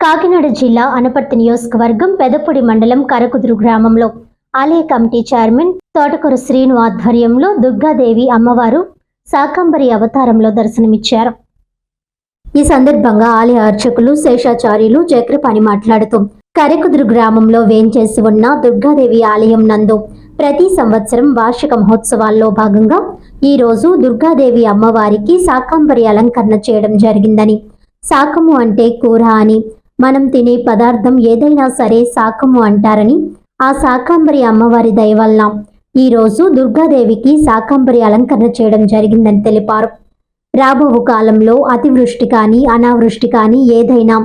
కాకినాడ జిల్లా అనపర్తి నియోజకవర్గం పెదపూడి మండలం కరకుదురు గ్రామంలో ఆలయ కమిటీ చైర్మన్ తోటకూర శ్రీను ఆధ్వర్యంలో దుర్గాదేవి అమ్మవారు శాకంబరి అవతారంలో దర్శనమిచ్చారు. ఈ సందర్భంగా ఆలయ అర్చకులు శేషాచార్యులు చక్రపాణి మాట్లాడుతూ కరకుదురు గ్రామంలో వేంచేసి ఉన్న దుర్గాదేవి ఆలయం నందు ప్రతి సంవత్సరం వార్షిక మహోత్సవాల్లో భాగంగా ఈ రోజు దుర్గాదేవి అమ్మవారికి శాకంబరి అలంకరణ చేయడం జరిగిందని శాకము అంటే కూర అని మనం తినే పదార్థం ఏదైనా సరే శాకము అంటారని ఆ శాకాంబరి అమ్మవారి దయ వలన ఈ రోజు దుర్గాదేవికి శాకాంబరి అలంకరణ చేయడం జరిగిందని తెలిపారు. రాబో కాలంలో అతివృష్టి కానీ అనావృష్టి కానీ ఏదైనా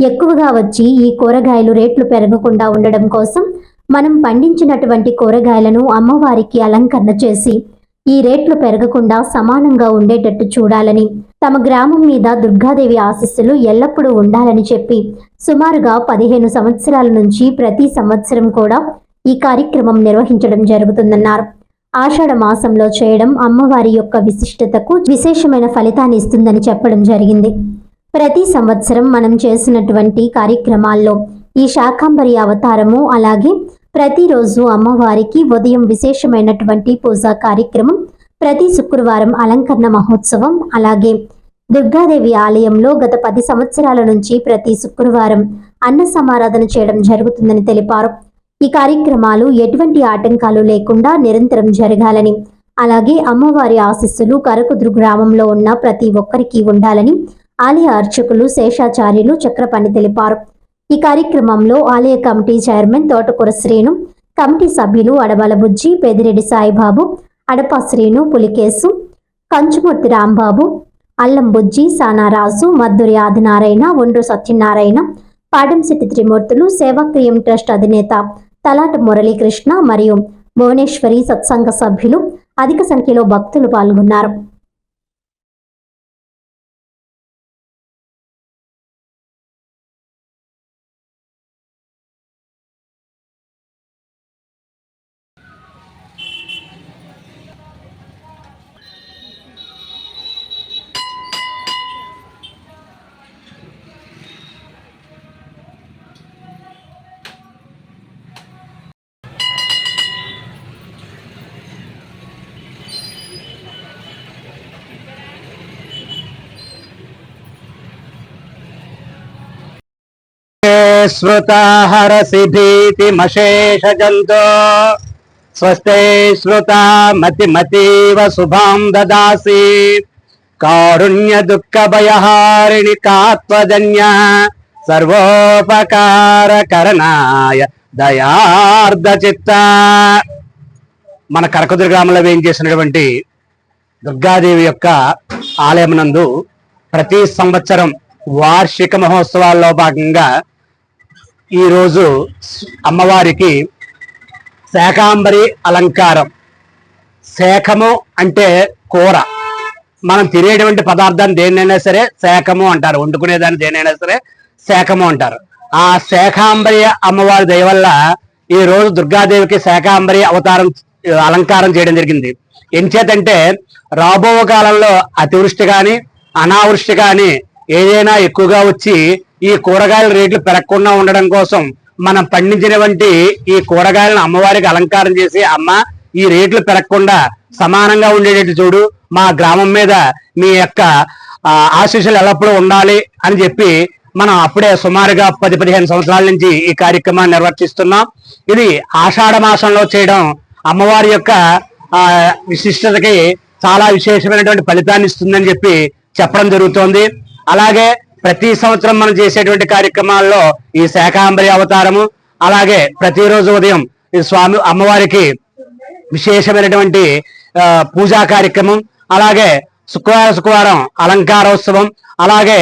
ఎక్కువగా వచ్చి ఈ కూరగాయలు రేట్లు పెరగకుండా ఉండడం కోసం మనం పండించినటువంటి కూరగాయలను అమ్మవారికి అలంకరణ చేసి ఈ రేట్లు పెరగకుండా సమానంగా ఉండేటట్టు చూడాలని తమ గ్రామం మీద దుర్గాదేవి ఆశస్సులు ఎల్లప్పుడూ ఉండాలని చెప్పి సుమారుగా పదిహేను సంవత్సరాల నుంచి ప్రతి సంవత్సరం కూడా ఈ కార్యక్రమం నిర్వహించడం జరుగుతుందన్నారు. ఆషాఢ మాసంలో చేయడం అమ్మవారి యొక్క విశిష్టతకు విశేషమైన ఫలితాన్ని ఇస్తుందని చెప్పడం జరిగింది. ప్రతి సంవత్సరం మనం చేసినటువంటి కార్యక్రమాల్లో ఈ శాకాంబరి అవతారము అలాగే ప్రతిరోజు అమ్మవారికి ఉదయం విశేషమైనటువంటి పూజా కార్యక్రమం ప్రతి శుక్రవారం అలంకరణ మహోత్సవం అలాగే దుర్గాదేవి ఆలయంలో గత పది సంవత్సరాల నుంచి ప్రతి శుక్రవారం అన్న సమారాధన చేయడం జరుగుతుందని తెలిపారు. ఈ కార్యక్రమాలు ఎటువంటి ఆటంకాలు లేకుండా నిరంతరం జరగాలని అలాగే అమ్మవారి ఆశీస్సులు కరకుదురు గ్రామంలో ఉన్న ప్రతి ఒక్కరికి ఉండాలని ఆలయ అర్చకులు శేషాచార్యులు చక్రపాణి తెలిపారు. ఈ కార్యక్రమంలో ఆలయ కమిటీ చైర్మన్ తోటకూర శ్రీను కమిటీ సభ్యులు అడవల బుజ్జి పెదిరెడ్డి సాయిబాబు అడప శ్రీను పులికేసు కంచుమూర్తి రాంబాబు అల్లం బుజ్జి సానారాజు మద్దురి ఆదినారాయణ ఒండ్రు సత్యనారాయణ పాడంశెట్టి త్రిమూర్తులు సేవాక్రియం ట్రస్ట్ అధినేత తలాట మురళీకృష్ణ మరియు భువనేశ్వరి సత్సంగ సభ్యులు అధిక సంఖ్యలో భక్తులు పాల్గొన్నారు. श्रुताहरसि भीतिमशेषजन्तो स्वस्ते श्रुता मतिमतीव शुभां ददासि कारुण्यदुःखभयहारिणि कात्वजन्य సర్వోపకారకరణాయ దయార్ధచిత్త మన కరకుదురు గ్రామంలో వేం చేసినటువంటి దుర్గాదేవి యొక్క ఆలయం నందు ప్రతి సంవత్సరం వార్షిక మహోత్సవాల్లో భాగంగా ఈరోజు అమ్మవారికి శాకాంబరి అలంకారం. శాఖము అంటే కూర. మనం తినేటువంటి పదార్థాన్ని దేనినైనా సరే శాఖము అంటారు. వండుకునేదాన్ని దేనైనా సరే శాఖము అంటారు. ఆ శాఖాంబరి అమ్మవారి దయ వల్ల ఈ రోజు దుర్గాదేవికి శాఖాంబరి అవతారం అలంకారం చేయడం జరిగింది. ఎంచేతంటే రాబో కాలంలో అతివృష్టి కానీ అనావృష్టి కానీ ఏదైనా ఎక్కువగా వచ్చి ఈ కూరగాయల రేట్లు పెరగకుండా ఉండడం కోసం మనం పండించినటువంటి ఈ కూరగాయలను అమ్మవారికి అలంకారం చేసి అమ్మ ఈ రేట్లు పెరగకుండా సమానంగా ఉండేటట్టు చూడు. మా గ్రామం మీద మీ యొక్క ఆశీస్సులు ఎల్లప్పుడూ ఉండాలి అని చెప్పి మనం అప్పుడే సుమారుగా పది పదిహేను సంవత్సరాల నుంచి ఈ కార్యక్రమాన్ని నిర్వర్తిస్తున్నాం. ఇది ఆషాఢ మాసంలో చేయడం అమ్మవారి యొక్క విశిష్టతకి చాలా విశేషమైనటువంటి ఫలితాన్ని ఇస్తుందని చెప్పి చెప్పడం జరుగుతోంది. అలాగే ప్రతి సంవత్సరం మనం చేసేటువంటి కార్యక్రమాల్లో ఈ శాకాంబరి అవతారము అలాగే ప్రతిరోజు ఉదయం ఈ స్వామి అమ్మవారికి విశేషమైనటువంటి పూజా కార్యక్రమం అలాగే శుక్రవారం శుక్రవారం అలంకారోత్సవం అలాగే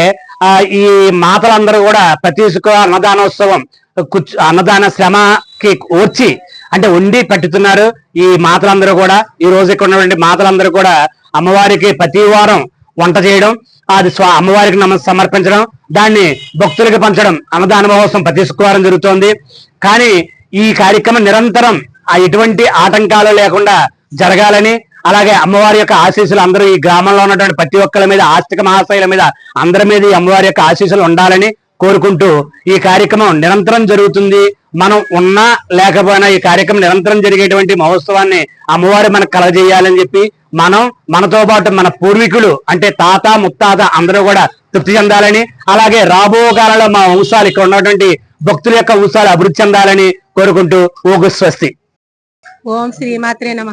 ఈ మాతలందరూ కూడా ప్రతి శుక్రవారం అన్నదానోత్సవం కూర్చు అన్నదాన శ్రమకి ఓర్చి అంటే ఉండి పెట్టుతున్నారు ఈ మాతలందరూ కూడా. ఈ రోజు ఇక్కడ ఉన్నటువంటి మాతలందరూ కూడా అమ్మవారికి ప్రతి వారం వంట చేయడం అది స్వా అమ్మవారికి నమ సమర్పించడం దాన్ని భక్తులకు పంచడం అన్నదాన మహోత్సవం ప్రతి శుక్రవారం జరుగుతోంది. కానీ ఈ కార్యక్రమం నిరంతరం ఆ ఎటువంటి ఆటంకాలు లేకుండా జరగాలని అలాగే అమ్మవారి యొక్క ఆశీస్సులు అందరూ ఈ గ్రామంలో ఉన్నటువంటి ప్రతి ఒక్కరి మీద ఆస్తిక మహాశైల మీద అందరి మీద ఈ అమ్మవారి యొక్క ఆశీస్సులు ఉండాలని కోరుకుంటూ ఈ కార్యక్రమం నిరంతరం జరుగుతుంది. మనం ఉన్నా లేకపోయినా ఈ కార్యక్రమం నిరంతరం జరిగేటువంటి మహోత్సవాన్ని అమ్మవారి మనకు కలగజేయాలని చెప్పి మనం మనతో పాటు మన పూర్వీకులు అంటే తాత ముత్తాత అందరూ కూడా తృప్తి చెందాలని అలాగే రాబో కాలంలో మా వంశాలు ఇక్కడ ఉన్నటువంటి భక్తుల యొక్క వంశాలు అభివృద్ధి చెందాలని కోరుకుంటూ ఓగు స్వస్తి. ఓం శ్రీమాత్రే నమ.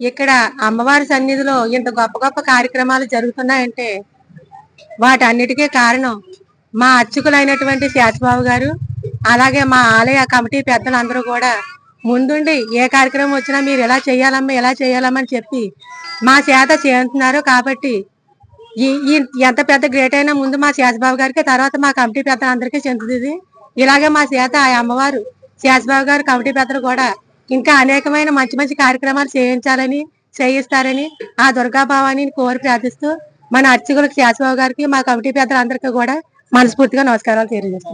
ఇక్కడ అమ్మవారి సన్నిధిలో ఇంత గొప్ప గొప్ప కార్యక్రమాలు జరుగుతున్నాయంటే వాటన్నిటికీ కారణం మా అర్చకులైనటువంటి శాస్బాబు గారు అలాగే మా ఆలయ కమిటీ పెద్దలందరూ కూడా ముందుండి ఏ కార్యక్రమం వచ్చినా మీరు ఎలా చేయాలమ్మా ఎలా చేయాలమ్మా అని చెప్పి మా చేత చేస్తున్నారు కాబట్టి ఈ ఈ ఎంత పెద్ద గ్రేట్ అయినా ముందు మా శేషబాబు గారికి తర్వాత మా కమిటీ పెద్దలందరికీ చెందుతుంది ఇలాగే మా చేత ఆ అమ్మవారు శేషబాబు గారు కమిటీ పెద్దలు కూడా ఇంకా అనేకమైన మంచి మంచి కార్యక్రమాలు చేయించాలని చేయిస్తారని ఆ దుర్గాభావాన్ని కోరి ప్రార్థిస్తూ మన అర్చకులకు శేషబాబు గారికి మా కమిటీ పెద్దలందరికీ కూడా మనస్ఫూర్తిగా నమస్కారాలు తెలియజేస్తాం